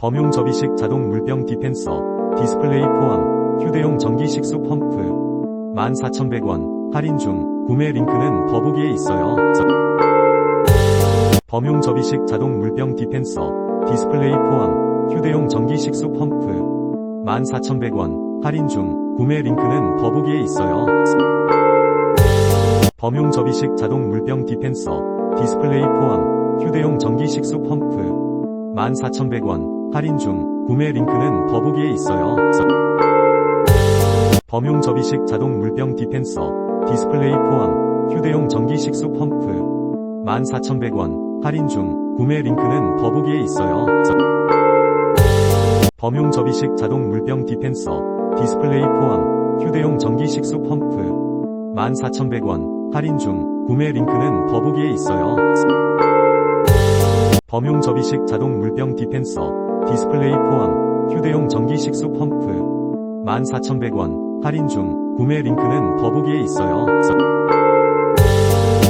범용 접이식 자동 물병 디펜서, 디스플레이 포함, 휴대용 전기 식수 펌프. 14,100원, 할인 중, 구매 링크는 더보기에 있어요. 범용 접이식 자동 물병 디펜서, 디스플레이 포함, 휴대용 전기 식수 펌프. 14,100원, 할인 중, 구매 링크는 더보기에 있어요. 범용 접이식 자동 물병 디펜서, 디스플레이 포함, 휴대용 전기 식수 펌프. 14,100원, 할인 중, 구매 링크는 더보기에 있어요. 범용 접이식 자동 물병 디펜서, 디스플레이 포함, 휴대용 전기 식수 펌프. 14,100원, 할인 중, 구매 링크는 더보기에 있어요. 범용 접이식 자동 물병 디펜서, 디스플레이 포함, 휴대용 전기 식수 펌프. 14,100원, 할인 중, 구매 링크는 더보기에 있어요. 범용 접이식 자동 물병 디펜서, 디스플레이 포함, 휴대용 전기 식수 펌프. 14,100원, 할인 중, 구매 링크는 더보기에 있어요.